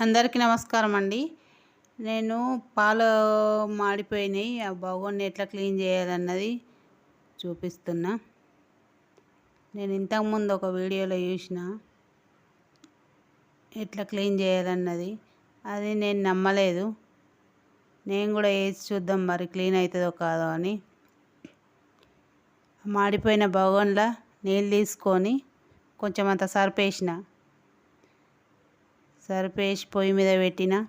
అందరికీ నమస్కారం అండి. నేను పాలు మాడిపోయినాయి. ఆ బగోన్ని ఎట్లా క్లీన్ చేయాలన్నది చూపిస్తున్నా. నేను ఇంతకుముందు ఒక వీడియోలో చూసిన ఎట్లా క్లీన్ చేయాలన్నది. అది నేను నమ్మలేదు. నేను కూడా వేసి చూద్దాం మరి క్లీన్ అవుతుందో కాదో అని. మాడిపోయిన బగోన్లో నీళ్ళు తీసుకొని కొంచెం అంత సర్పేసిన. సరిపేసి పొయ్యి మీద పెట్టిన.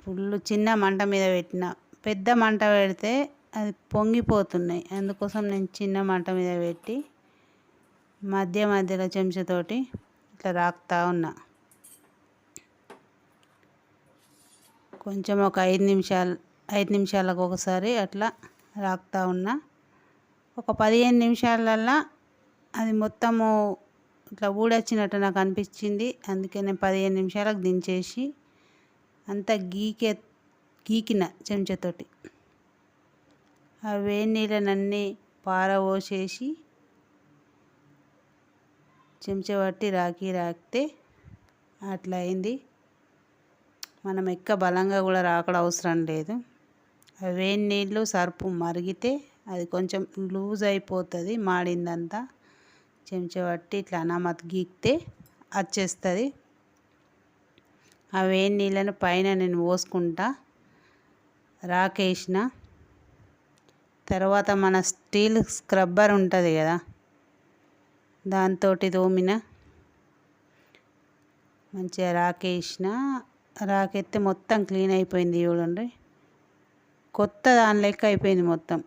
ఫుల్ చిన్న మంట మీద పెట్టిన. పెద్ద మంట పెడితే అది పొంగిపోతున్నాయి. అందుకోసం నేను చిన్న మంట మీద పెట్టి మధ్య మధ్యలో చెంచాతోటి ఇట్లా రాకుతా ఉన్నా. కొంచెం ఒక ఐదు నిమిషాలు ఐదు నిమిషాలకు ఒకసారి అట్లా రాకుతా ఉన్నా. ఒక పదిహేను నిమిషాలల్లో అది మొత్తము ఇట్లా ఊడొచ్చినట్టు నాకు అనిపించింది. అందుకే నేను పదిహేను నిమిషాలకు దించేసి అంతా గీకే గీకిన చెంచాతోటి. ఆ వేడి నీళ్ళనన్నీ పారవోసేసి చెంచా పట్టి రాకి రాకితే అట్లా అయింది. మనం ఎక్క బలంగా కూడా రాకడం అవసరం లేదు. ఆ వేడి నీళ్ళు సర్పు మరిగితే అది కొంచెం లూజ్ అయిపోతుంది మాడిందంతా. చెంచా పట్టి ఇట్లా అనామత్ గీక్తే వచ్చేస్తుంది ఆ వేడి నీళ్ళను పైన నేను పోసుకుంటా రాకేసిన. తర్వాత మన స్టీల్ స్క్రబ్బర్ ఉంటుంది కదా దాంతో తోమిన. మంచిగా రాకేసిన. రాకెత్తే మొత్తం క్లీన్ అయిపోయింది చూడండి. కొత్త దాని లెక్క అయిపోయింది మొత్తం.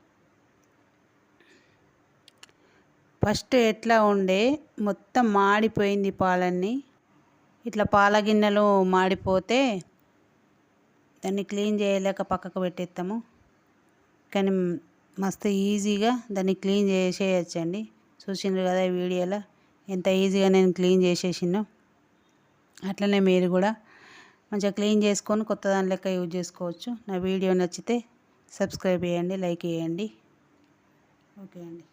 ఫస్ట్ ఎట్లా ఉండే? మొత్తం మాడిపోయింది పాలన్నీ. ఇట్లా పాల గిన్నెలు మాడిపోతే దాన్ని క్లీన్ చేయలేక పక్కకు పెట్టేస్తాము కానీ మస్తు ఈజీగా దాన్ని క్లీన్ చేసేయచ్చండి. చూసిండ్రు కదా ఈ వీడియోలో? ఎంత ఈజీగా నేను క్లీన్ చేసేసినో అట్లనే మీరు కూడా మంచిగా క్లీన్ చేసుకొని కొత్త దాని లెక్క యూజ్ చేసుకోవచ్చు. నా వీడియో నచ్చితే సబ్స్క్రైబ్ చేయండి లైక్ చేయండి. ఓకే అండి.